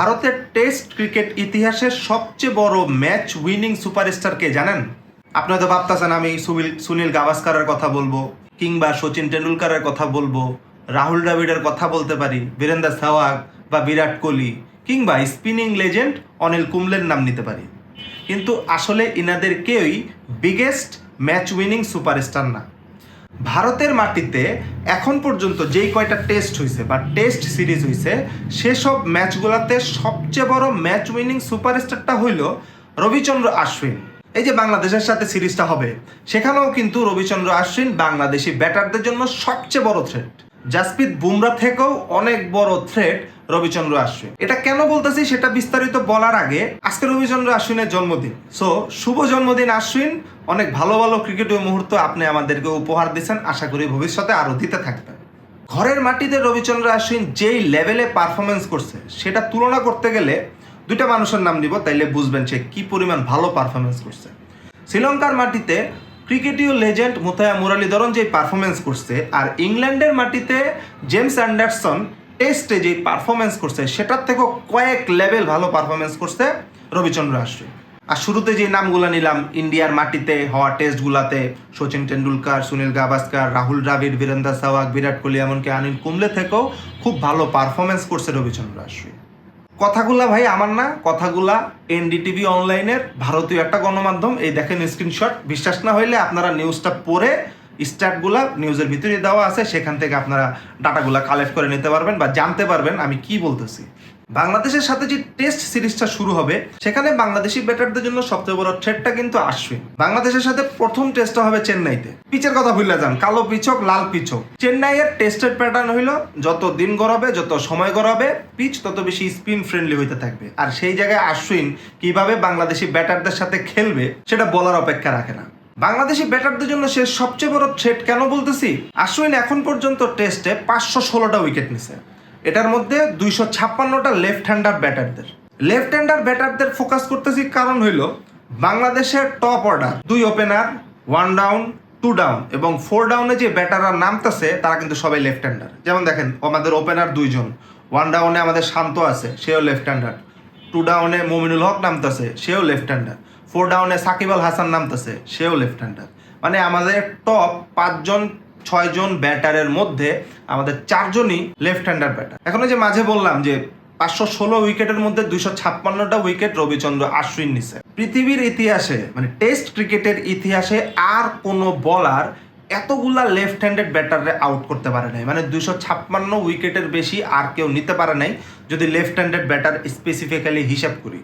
ভারতের test cricket ইতিহাসের সবচেয়ে বড় ম্যাচ উইনিং সুপারস্টার কে জানেন? আপনি তো ভাবতেছেন আমি সুনীল সুনীল গাভাস্কারের কথা বলব, কিংবা সচিন টেন্ডুলকারের কথা বলব, রাহুল দ্রাবিড়ের কথা বলতে পারি, বীরেন্দ্র সেহওয়াগ বা বিরাট কোহলি, কিংবা স্পিনিং লেজেন্ড অনিল কুম্বলের নাম নিতে পারি। কিন্তু আসলে ইনাদের কেউই বিগেস্ট ম্যাচ উইনিং সুপারস্টার না। ভারতের মাটিতে এখন পর্যন্ত যেই কয়টা টেস্ট হয়েছে বা টেস্ট সিরিজ হয়েছে সেসব ম্যাচগুলোতে সবচেয়ে বড় ম্যাচ উইনিং সুপারস্টারটা হইল রবিচন্দ্র আশ্বিন। এই যে বাংলাদেশের সাথে সিরিজটা হবে, সেখানেও কিন্তু রবিচন্দ্র আশ্বিন বাংলাদেশি ব্যাটারদের জন্য সবচেয়ে বড় থ্রেট জাসপ্রীত বুমরা থেকেও অনেক বড় থ্রেট রবিচন্দ্র আশ্বিন। এটা কেন বলতেছি সেটা বিস্তারিত বলার আগে, আজকে রবিচন্দ্র আশ্বিনের জন্মদিন। সো শুভ জন্মদিন আশ্বিন। অনেক ভালো ভালো ক্রিকেটীয় মুহূর্ত আপনি আমাদেরকে উপহার দিচ্ছেন। আশা করি ভবিষ্যতে আরও দিতে থাকবেন। ঘরের মাটিতে রবিচন্দ্র আশ্বিন যেই লেভেলে পারফরমেন্স করছে, সেটা তুলনা করতে গেলে দুইটা মানুষের নাম দিব তাইলে বুঝবেন সে কি পরিমাণ ভালো পারফরমেন্স করছে। শ্রীলঙ্কার মাটিতে ক্রিকেটীয় লেজেন্ড মুথায়া মুরালীধরন যে পারফরমেন্স করছে, আর ইংল্যান্ডের মাটিতে জেমস অ্যান্ডারসন টেস্টে যে পারফরমেন্স করছে, সেটার থেকেও কয়েক লেভেল ভালো পারফরমেন্স করছে রবিচন্দ্র আশ্বিন আর শুরুতে যে নামগুলো নিলাম, ইন্ডিয়ার মাটিতে হওয়া টেস্টগুলাতে সচিন টেন্ডুলকার সুনীল গাভাস্কার, রাহুল দ্রাবিড়, বীরেন্দ্র সেহওয়াগ, বিরাট কোহলি, এমনকি অনিল কুম্বলে থেকেও খুব ভালো পারফরমেন্স করছে রবিচন্দ্র আশ্বিন কথাগুলা ভাই আমার না, কথাগুলা এনডিটিভি অনলাইনের ভারতীয় একটা গণমাধ্যম। এই দেখেন স্ক্রিনশট বিশ্বাস না হইলে আপনারা নিউজটা পড়ে স্ট্যাটগুলা নিউজের ভিতরে দেওয়া আছে, সেখান থেকে আপনারা ডাটাগুলা কালেক্ট করে নিতে পারবেন বা জানতে পারবেন আমি কি বলতেছি। বাংলাদেশের সাথে যে টেস্ট সিরিজটা শুরু হবে, সেখানে বাংলাদেশি ব্যাটারদের জন্য সবচেয়ে বড় থ্রেটটা কিন্তু আশ্বিন বাংলাদেশের সাথে প্রথম টেস্টটা হবে চেন্নাইতে। পিচের কথা ভুলে যান, কালো পিচক, লাল পিচক। চেন্নাইয়ের টেস্টের প্যাটার্ন হইল, যত দিন গড়াবে, যত সময় গড়াবে পিচ তত বেশি স্পিন ফ্রেন্ডলি হইতে থাকবে। আর সেই জায়গায় আশ্বিন কীভাবে বাংলাদেশি ব্যাটারদের সাথে খেলবে, সেটা বলার অপেক্ষা রাখে না। বাংলাদেশি ব্যাটারদের জন্য সে সবচেয়ে বড় থ্রেট কেন বলতেছি? আশ্বিন এখন পর্যন্ত টেস্টে পাঁচশো ষোলোটা উইকেট নিছে। এটার মধ্যে দুইশো ছাপ্পান্নটা লেফট হ্যান্ডার ব্যাটারদের লেফট হ্যান্ডার ব্যাটারদের ফোকাস করতেছি কারণ হইল বাংলাদেশের টপ অর্ডার দুই opener one down two down এবং ফোর ডাউনে যে ব্যাটাররা নামতেছে, তারা কিন্তু সবাই লেফট হ্যান্ডার যেমন দেখেন, আমাদের ওপেনার দুইজন। ওয়ান ডাউনে আমাদের শান্ত আছে, সেও লেফট হ্যান্ডার টু ডাউনে মমিনুল হক নামতেছে, সেও লেফট হ্যান্ডার ফোর ডাউনে সাকিব আল হাসান নামতেছে, সেও লেফট হ্যান্ডার মানে আমাদের টপ পাঁচজন ছয়জন ব্যাটারের মধ্যে আমাদের চারজনই লেফট হ্যান্ডার ব্যাটার এখন যে মাঝে বললাম যে পাঁচশো ষোলো উইকেটের মধ্যে দুইশো ছাপ্পান্নটা উইকেট রবিচন্দ্র আশ্বিন নিছে। পৃথিবীর ইতিহাসে মানে টেস্ট ক্রিকেটের ইতিহাসে আর কোনো বলার এতগুলা লেফট হ্যান্ডেড ব্যাটারে আউট করতে পারে নাই। মানে দুইশো ছাপ্পান্ন উইকেটের বেশি আর কেউ নিতে পারে নাই যদি লেফট হ্যান্ডেড ব্যাটার স্পেসিফিক্যালি হিসাব করি।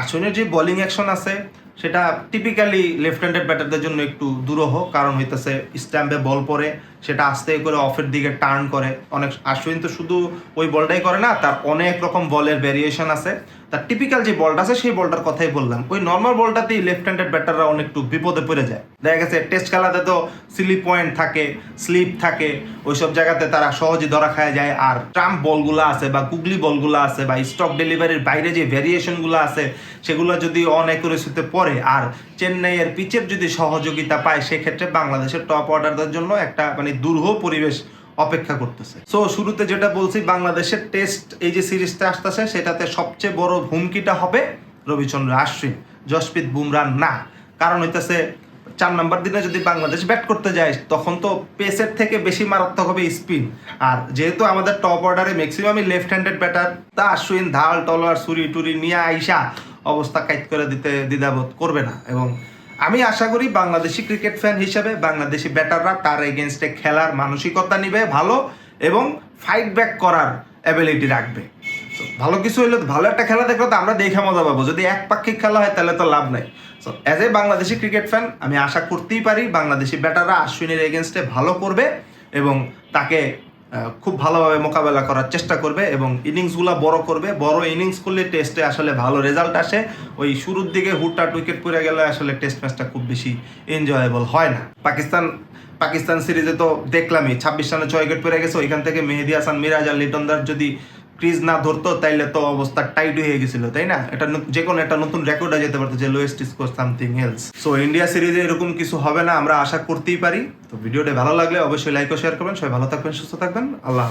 আশ্বিনের যে বোলিং অ্যাকশন আছে সেটা টিপিক্যালি লেফট হ্যান্ডেড ব্যাটারদের জন্য একটু দুরূহ, কারণ হইতেছে স্ট্যাম্পে বল পরে সেটা আস্তে করে অফের দিকে টার্ন করে। অনেক আশ্বিন তো শুধু ওই বলটাই করে না, তার অনেক রকম বলের ভ্যারিয়েশন আছে। তার টিপিক্যাল যে বলটা আছে, সেই বলটার কথাই বললাম। ওই নর্মাল বলটাতেই লেফট হ্যান্ডেড ব্যাটাররা অনেকটু বিপদে পড়ে যায়। দেখা গেছে টেস্ট খেলাতে তো স্লিপ পয়েন্ট থাকে স্লিপ থাকে, ওইসব জায়গাতে তারা সহজে ধরা খায় যায়। আর ট্রাম্প বলগুলো আছে বা গুগলি বলগুলো আছে বা স্টক ডেলিভারির বাইরে যে ভ্যারিয়েশনগুলো আছে, সেগুলো যদি অনেকুরেসিতে পড়ে আর চেন্নাইয়ের পিচের যদি সহযোগিতা পায়, সেক্ষেত্রে বাংলাদেশের টপ অর্ডারদের জন্য একটা মানে দুর্হ পরিবেশ অপেক্ষা করতেছে। সো শুরুতে যেটা বলছি, বাংলাদেশের টেস্ট এই যে সিরিজটা আসতেছে, সেটাতে সবচেয়ে বড় হুমকিটা হবে রবিচন্দ্র আশ্বিন জসপ্রীত বুমরা না। কারণ হইতেছে, চার নম্বর দিনে যদি বাংলাদেশ ব্যাট করতে যায়, তখন তো পেসের থেকে বেশি মারাত্মক হবে স্পিন। আর যেহেতু আমাদের টপ অর্ডারে ম্যাক্সিমামই লেফট হ্যান্ডেড ব্যাটার তা আশ্বিন, ধাল, তলোয়ার সুরি টুরি নিয়ে আইসা অবস্থা কাইট করে দিতে দ্বিধাবোধ করবে না। এবং আমি আশা করি বাংলাদেশি ক্রিকেট ফ্যান হিসেবে বাংলাদেশি ব্যাটাররা তার এগেনস্টে খেলার মানসিকতা নিবে ভালো এবং ফাইট ব্যাক করার অ্যাবিলিটি রাখবে। ভালো কিছু হইলে ভালো একটা খেলা দেখলে তো আমরা দেখে মজা পাবো। যদি একপাক্ষিক খেলা হয় তাহলে তো লাভ নাই। So as a Bangladeshi cricket fan আমি আশা করতেই পারি বাংলাদেশি ব্যাটাররা আশ্বিনের এগেনস্টে ভালো করবে এবং তাকে খুব ভালোভাবে মোকাবেলা করার চেষ্টা করবে এবং ইনিংসগুলো বড় করবে। বড় ইনিংস করলে টেস্টে আসলে ভালো রেজাল্ট আসে। ওই শুরুর দিকে হুটহাট উইকেট পড়ে গেলে আসলে টেস্ট ম্যাচটা খুব বেশি এনজয়েবল হয় না। পাকিস্তান পাকিস্তান সিরিজে তো দেখলামই, ছাব্বিশ রানে ছয় উইকেট পড়ে গেছে। ওইখান থেকে মেহেদি হাসান, মিরাজ আর লিটনদার যদি ক্রিজ না ধরতো, তাইলে তো অবস্থা টাইট হয়ে গেছিল, তাই না? এটা যে কোনো একটা নতুন রেকর্ড হয়ে যেতে পারতো, যে lowest score something else so India সিরিজে এরকম কিছু হবে না, আমরা আশা করতেই পারি। তো, ভিডিওটা ভালো লাগলে অবশ্যই লাইক ও শেয়ার করবেন, সবাই ভালো থাকবেন, সুস্থ থাকবেন, আল্লাহ।